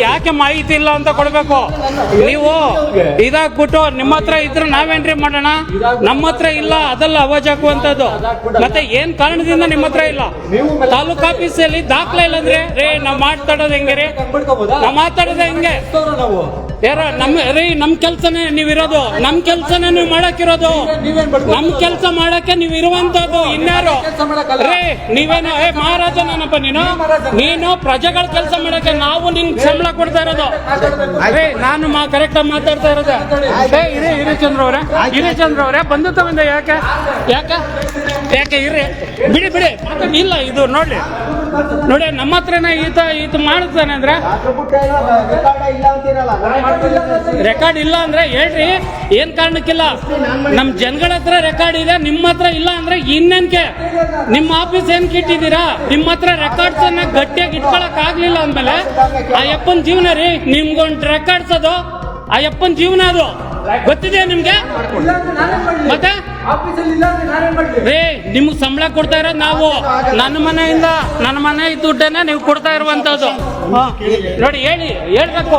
ಯಾಕೆ ಮಾಹಿತಿ ಇಲ್ಲ ಅಂತ ಕೊಡ್ಬೇಕು? ನೀವು ಇದಾಗ್ಬಿಟ್ಟು ನಿಮ್ಮ ಹತ್ರ ಇದ್ರೆ ನಾವೇನ್ರಿ ಮಾಡೋಣ? ನಮ್ಮ ಹತ್ರ ಇಲ್ಲ, ಅದೆಲ್ಲ ಅವಾಜ್ ಹಾಕುವಂತದ್ದು ಮತ್ತೆ ಏನ್ ಕಾರಣದಿಂದ ನಿಮ್ಮ ಹತ್ರ ಇಲ್ಲ? ತಾಲೂಕ್ ಆಫೀಸಲ್ಲಿ ದಾಖಲೆ ಇಲ್ಲ ಅಂದ್ರೆ, ರೇ, ನಾವ್ ಮಾತಾಡೋದು ಹೆಂಗೆ ರೀ? ಮಾತಾಡೋದು ಹೆಂಗೆ? ಯಾರ, ನಮ್ಮ ರೀ ನಮ್ ಕೆಲ್ಸನೇ ನೀವಿರೋದು. ನಮ್ಮ ನಮ್ ಕೆಲ್ಸನೇ ನೀವು ಮಾಡಕ್ಕಿರೋದು. ನಮ್ಮ ನಮ್ ಕೆಲ್ಸ ಮಾಡಕ್ಕೆ ನೀವ್ ಇರುವಂತದ್ದು ಇನ್ಯಾರು? ರೀ ನೀವೇನೋ, ಏ ಮಹಾರಾಜನಪ್ಪ ನೀನು? ನೀನು ಪ್ರಜೆಗಳ ಕೆಲಸ ಮಾಡಕ್ಕೆ ನಾವು ನಿನ್ ಸಂಬಳ ಕೊಡ್ತಾ ಇರೋದು. ಅರೇ, ನಾನು ಮಾ ಕರೆಕ್ಟ್ ಆಗಿ ಮಾತಾಡ್ತಾ ಇರೋದು. ಏ, ಇರಿ ಇರಿ ಚಂದ್ರ ಅವ್ರೆ. ಇರಿ ಚಂದ್ರ ಅವ್ರೆ, ಬಂದು ತಗೊಂಡೆ ಯಾಕೆ? ಯಾಕೆ? ಯಾಕೆ ಇರಿ ಬಿಡಿ ಬಿಡಿ. ಇಲ್ಲ, ಇದು ನೋಡಿ ನೋಡಿ, ನಮ್ಮ ಹತ್ರನೇ ಈತ ಈತ ಮಾಡ್ತಾನೆ ಅಂದ್ರೆ ರೆಕಾರ್ಡ್ ಇಲ್ಲ ಅಂದ್ರೆ ಹೇಳ್ರಿ, ಏನ್ ಕಾರಣಕ್ಕಿಲ್ಲ? ನಮ್ ಜನಗಳ ಹತ್ರ ರೆಕಾರ್ಡ್ ಇದೆ, ನಿಮ್ಮ ಹತ್ರ ಇಲ್ಲ ಅಂದ್ರೆ ಇನ್ನೇನ್ಕೆ? ನಿಮ್ಮ ಆಫೀಸ್ ಏನ್ ಕಿಟ್ಟಿದ್ದೀರಾ ನಿಮ್ಮ ಹತ್ರ ರೆಕಾರ್ಡ್ಸ್ ಅನ್ನ ಗಟ್ಟಿಯಾಗಿ ಇಟ್ಕೊಳಕ್ ಆಗ್ಲಿಲ್ಲ ಅಂದ್ಮೇಲೆ, ಆ ಯಪ್ಪನ್ ಜೀವನ ರೀ, ನಿಮ್ಗೊಂದು ರೆಕಾರ್ಡ್ಸ್ ಅದು, ಆ ಯಪ್ಪನ್ ಜೀವನ ಅದು. ಗೊತ್ತಿದೆ ನಿಮ್ಗೆ? ಮತ್ತೆ? ರೇ ನಿಮ್ಗೆ ಸಂಬಳ ಕೊಡ್ತಾ ಇರೋದು ನಾವು. ನನ್ನ ಮನೆಯಿಂದ ನನ್ನ ಮನೆ ದುಡ್ಡನ್ನ ನೀವು ಕೊಡ್ತಾ ಇರುವಂತದ್ದು ನೋಡಿ ಹೇಳಿ ಹೇಳ್ಬೇಕು.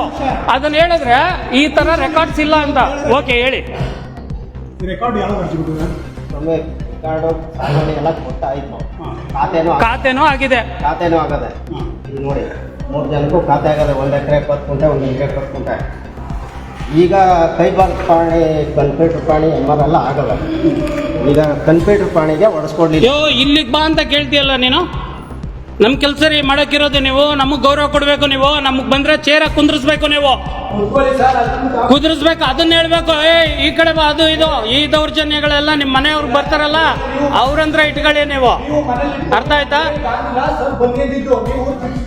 ಅದನ್ನ ಹೇಳಿದ್ರೆ ಈ ತರ ರೆಕಾರ್ಡ್ಸ್ ಇಲ್ಲ ಅಂತ. ಓಕೆ ಹೇಳಿ. ಖಾತೆನೂ ಆಗಿದೆ. ಖಾತೆನೂ ಆಗದೆ. ನೋಡಿ ಮೂರು ಜನಕ್ಕೂ ಖಾತೆ ಆಗದೆ ಒಂದು ಎಕರೆ ಇಪ್ಪತ್ತು ಕುಂಟೆ ಒಂದು ಎಕರೆ ಇಪ್ಪತ್ತು ಕುಂಟೆ ಈಗ ಕೈಬಾರ್ ಪಾಣಿ ಕನ್ಪೇಟ್ರ್ ಪಾಣಿ ಎಲ್ಲ ಆಗಲ್ಲ ಈಗ ಕನ್ಪೇಟ್ರ್ ಪಾಣಿಗೆ ಒಡಿಸ್ಕೊಡ್ಲಿಲ್ಲ ಅಯ್ಯೋ ಇಲ್ಲಿಗೆ ಬಾ ಅಂತ ಕೇಳ್ತೀಯಲ್ಲ ನೀನು? ನಮ್ಮ ಕೆಲಸ ರೀ ಮಾಡೋಕ್ಕಿರೋದು ನೀವು, ನಮಗೆ ಗೌರವ ಕೊಡಬೇಕು ನೀವು, ನಮಗೆ ಬಂದರೆ ಚೇರ ಕುಂದ್ರಿಸ್ಬೇಕು ನೀವು. ಕುದುರಿಸ್ಬೇಕು ಅದನ್ನ ಹೇಳ್ಬೇಕು ಏ ಈ ಕಡೆ ಬಾ ಅದು ಇದು ಈ ದೌರ್ಜನ್ಯಗಳೆಲ್ಲ ನಿಮ್ಮ ಮನೆಯವ್ರು ಬರ್ತಾರಲ್ಲ ಅವ್ರಂದ್ರೆ ಇಟ್ಕೊಳ್ಳಿ ನೀವು. ಅರ್ಥ ಆಯ್ತಾ?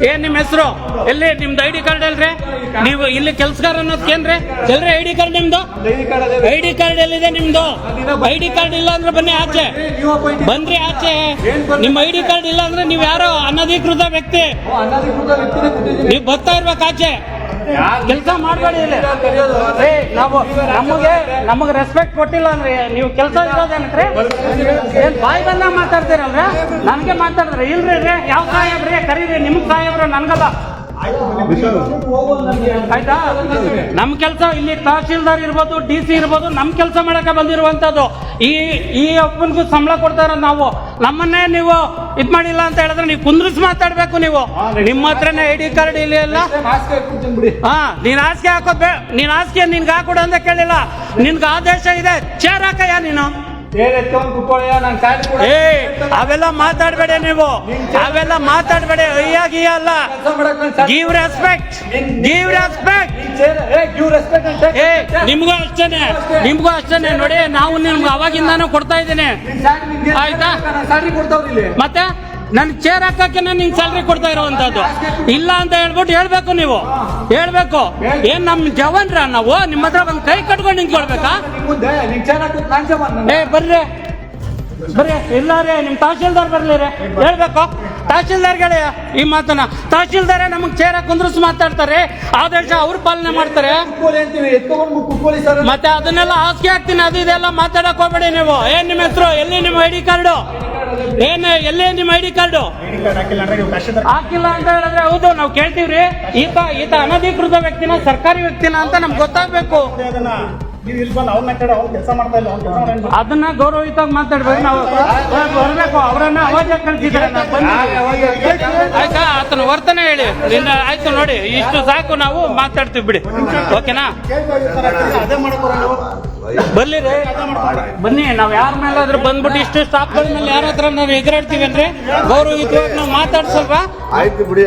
ಏನ್ ನಿಮ್ಮ ಹೆಸರು? ಎಲ್ಲಿ ನಿಮ್ದು ಐ ಡಿ ಕಾರ್ಡ್ ಅಲ್ರಿ ನೀವು ಇಲ್ಲಿ ಕೆಲ್ಸಗಾರ ಅನ್ನೋದ್ಕೇನ್ರಿ ಎಲ್ರಿ ಐ ಡಿ ಕಾರ್ಡ್ ನಿಮ್ದು? ಐ ಡಿ ಕಾರ್ಡ್ ಎಲ್ಲಿದೆ ನಿಮ್ದು? ಐ ಡಿ ಕಾರ್ಡ್ ಇಲ್ಲ ಅಂದ್ರೆ ಬನ್ನಿ ಆಚೆ. ಬಂದ್ರಿ ಆಚೆ. ನಿಮ್ಮ ಐ ಡಿ ಕಾರ್ಡ್ ಇಲ್ಲ ಅಂದ್ರೆ ನೀವು ಯಾರೋ ಅನಧಿಕೃತ ವ್ಯಕ್ತಿ. ನೀವು ಬರ್ತಾ ಇರ್ಬೇಕು ಆಚೆ. ಕೆಲಸ ಮಾಡಬೇಡಿ ಏ, ನಾವು ನಮಗೆ ನಮಗೆ ರೆಸ್ಪೆಕ್ಟ್ ಕೊಟ್ಟಿಲ್ಲ ಅಂದ್ರೆ ನೀವು ಕೆಲಸ ಇರೋದೇನ್ರಿ ಏನ್ ಬಾಯಿ ಬಂದಾಗ ಮಾತಾಡ್ತೀರಲ್ರ? ನನಗೆ ಮಾತಾಡಿದ್ರೆ ಇಲ್ರಿ ರೀ ಯಾವ ಸಾಹೇಬ್ರಿ ಕರೀರಿ ನಿಮ್ಗೆ ಸಾಹೇಬ್ರ ನನ್ಗಲ್ಲ. ನಮ್ಗೆ ಆಯ್ತಾ? ನಮ್ ಕೆಲಸ ಇಲ್ಲಿ ತಹಶೀಲ್ದಾರ್ ಇರ್ಬೋದು ಡಿ ಸಿ ಇರ್ಬೋದು ನಮ್ಮ ಕೆಲಸ ಮಾಡಕ್ಕೆ ಬಂದಿರುವಂತದ್ದು ಈ ಈ ಒಬ್ಬನಿಗೂ ಸಂಬಳ ಕೊಡ್ತಾ ಇರೋದು ನಾವು. ನಮ್ಮನ್ನೇ ನೀವು ಇದ್ ಮಾಡಿಲ್ಲ ಅಂತ ಹೇಳಿದ್ರೆ ನೀವು ಕುಂದ್ರಿಸಿ ಮಾತಾಡ್ಬೇಕು ನೀವು. ನಿಮ್ಮ ಹತ್ರನೇ ಐ ಡಿ ಕಾರ್ಡ್ ಇಲ್ಲ ಅಲ್ಲ ಹಾ ನೀನ್ ಹಾಸಿಗೆ ಹಾಕೋದ್ ಬೇ ನೀನ್ ಹಾಸಿಗೆ ನಿನ್ಗೆ ಹಾಕೊಡು ಅಂತ ಕೇಳಿಲ್ಲ. ನಿನ್ಗೆ ಆದೇಶ ಇದೆ. ಚೇರ್ ಹಾಕಯ್ಯ ನೀನು. ಏ ಅವೆಲ್ಲ ಮಾತಾಡ್ಬೇಡ ನೀವು. ಅವೆಲ್ಲ ಮಾತಾಡ್ಬೇಡ. ಅಯ್ಯ ಅಲ್ಲ. ಗಿವ್ ರೆಸ್ಪೆಕ್ಟ್ ಗಿವ್ ರೆಸ್ಪೆಕ್ಟ್ ಏ ನಿಮ್ಗೂ ಅಷ್ಟೇನೆ. ನಿಮ್ಗೂ ಅಷ್ಟೇನೆ. ನೋಡಿ ನಾವು ನಿಮ್ಗೆ ಅವಾಗಿಂದಾನು ಕೊಡ್ತಾ ಇದ್ದೀನಿ. ಆಯ್ತಾ? ಮತ್ತೆ? ನನ್ ಚೇರ್ ಹಾಕಕ್ಕೆ ನಾನು ನಿನ್ ಸ್ಯಾಲ್ರಿ ಕೊಡ್ತಾ ಇರೋವಂಥದ್ದು ಇಲ್ಲ ಅಂತ ಹೇಳ್ಬಿಟ್ಟು ಹೇಳ್ಬೇಕು ನೀವು. ಹೇಳ್ಬೇಕು. ಏನ್ ನಮ್ ಜವನ್ರ ನಾವು? ನಿಮ್ಮ ಹತ್ರ ಬಂದು ಕೈ ಕಟ್ಕೊಂಡು ನಿಂಗೆ ಕೊಡ್ಬೇಕಾ ಏ, ಬರ್ರಿ. ಬರ್ರಿ, ಇಲ್ಲ ರೀ, ನಿಮ್ ತಹಶೀಲ್ದಾರ್ ಬರ್ಲಿ ರೀ. ಹೇಳ್ಬೇಕು. ತಹಶೀಲ್ದಾರ್ ಹೇಳಿ ಈ ಮಾತನ್ನ. ತಹಶೀಲ್ದಾರ ನಮಗ್ ಚೇರ ಕುಂದ್ರಿಸಿ ಮಾತಾಡ್ತಾರೆ. ಆದೇಶ ಅವ್ರ ಪಾಲನೆ ಮಾಡ್ತಾರೆ. ಮತ್ತೆ ಅದನ್ನೆಲ್ಲ ಹಾಸಿಗೆ ಹಾಕ್ತೀನಿ, ಅದು ಇದೆಲ್ಲ ಮಾತಾಡಕ್ ಹೋಗ್ಬೇಡಿ ನೀವು. ಏನ್ ನಿಮ್ಮ ಹೆಸರು? ಎಲ್ಲಿ ನಿಮ್ಮ ಐ ಡಿ ಕಾರ್ಡು ಏನ್ ಎಲ್ಲಿ ನಿಮ್ಮ I D card? ID card ಹಾಕಿಲ್ಲ ಅಂತ ಹೇಳಿದ್ರೆ ಹೌದು ನಾವು ಕೇಳ್ತೀವ್ರಿ. ಈತ ಈತ ಅನಧಿಕೃತ ವ್ಯಕ್ತಿನ ಸರ್ಕಾರಿ ವ್ಯಕ್ತಿನ ಅಂತ ನಮ್ಗೆ ಗೊತ್ತಾಗ್ಬೇಕು. ಅದನ್ನ ಗೌರವಯುತವಾಗಿ ಮಾತಾಡ್ಬೇಕು ನಾವು. ಬರ್ಬೇಕು ಅವರನ್ನ ಅವಾಜ ಕಳ್ಸಿದ್ರೆ ಆಯ್ತಾ ಆತನ ವರ್ತನೆ ಹೇಳಿ. ನಿನ್ನ ಆಯ್ತು ನೋಡಿ ಇಷ್ಟು ಸಾಕು ನಾವು ಮಾತಾಡ್ತೀವಿ ಬಿಡಿ. ಓಕೆನಾ? ಬರ್ಲಿ ರೀ. ಬನ್ನಿ ನಾವ್ ಯಾರ ಮೇಲಾದ್ರೂ ಬಂದ್ಬಿಟ್ಟು ಇಷ್ಟು ಸ್ಟಾಫ್ಗಳ ಮೇಲೆ ಯಾರ ಹತ್ರ ನಾವು ಎದುರಾಡ್ತೀವಿ ಅಂದ್ರೆ ಗೌರವಯುತವಾಗಿ ನಾವು ಮಾತಾಡ್ಸಲ್ವಾ? ಆಯ್ತು ಬಿಡಿ.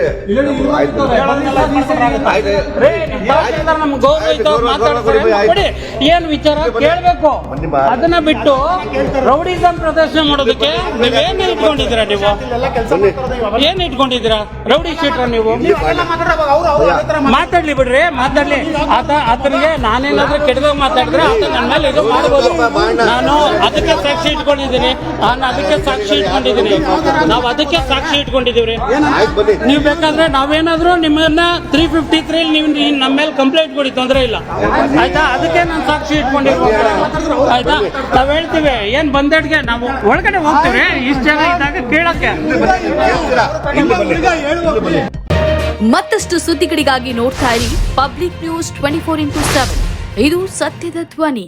ಆಯ್ತು ಗೌರವ ಮಾತಾಡ್ತಾರೆ ಬಿಡಿ ಏನ್ ವಿಚಾರ ಕೇಳ್ಬೇಕು? ಅದನ್ನ ಬಿಟ್ಟು ರೌಡಿಸಂ ಪ್ರದರ್ಶನ ಮಾಡೋದಕ್ಕೆ ನೀವೇನ್ ಇಟ್ಕೊಂಡಿದ್ದೀರಾ ನೀವು? ಏನ್ ಇಟ್ಕೊಂಡಿದ್ದೀರಾ? ರೌಡಿ ಶೀಟ್ರ ನೀವು? ಮಾತಾಡ್ಲಿ ಬಿಡ್ರಿ ಮಾತಾಡ್ಲಿ. ಆತ ಆತನಿಗೆ ನಾನೇನಾದ್ರೂ ಕೆಟ್ಟದಾಗ ಮಾತಾಡಿದ್ರೆ ಆತ ನನ್ನ ಮೇಲೆ ಇದು ಮಾಡ್ಬೋದು. ನಾನು ಅದಕ್ಕೆ ಸಾಕ್ಷಿ ಇಟ್ಕೊಂಡಿದ್ದೀನಿ. ನಾನು ಅದಕ್ಕೆ ಸಾಕ್ಷಿ ಇಟ್ಕೊಂಡಿದ್ದೀನಿ. ನಾವು ಅದಕ್ಕೆ ಸಾಕ್ಷಿ ಇಟ್ಕೊಂಡಿದೀವ್ರಿ ಬನ್ನಿ. ನೀವು ಬೇಕಾದ್ರೆ ನಾವೇನಾದ್ರೂ ನಿಮ್ಮನ್ನ ತ್ರೀ ಫಿಫ್ಟಿ ತ್ರೀ ನೀವು ನೀವು ಮೇಲೆ ಕಂಪ್ಲೇಂಟ್ ಕೊಡಿ, ತೊಂದರೆ ಇಲ್ಲ. ಆಯ್ತಾ? ಅದಕ್ಕೆ ನಾನು ಸಾಕ್ಷಿ ಇಟ್ಕೊಂಡಿರ್ಬೋದು ಆಯ್ತಾ? ನಾವ್ ಹೇಳ್ತೀವಿ, ಏನ್ ಬಂದಡ್ಗೆ ನಾವು ಒಳಗಡೆ ಹೋಗ್ತೀವಿ ಇಷ್ಟು ಜನ ಇದ್ದಾಗ ಕೇಳಕ್ಕೆ ಮತ್ತಷ್ಟು ಸುದ್ದಿಗಳಿಗಾಗಿ ನೋಡ್ತಾ ಇರಿ public news twenty four into seven. ಇದು ಸತ್ಯದ ಧ್ವನಿ.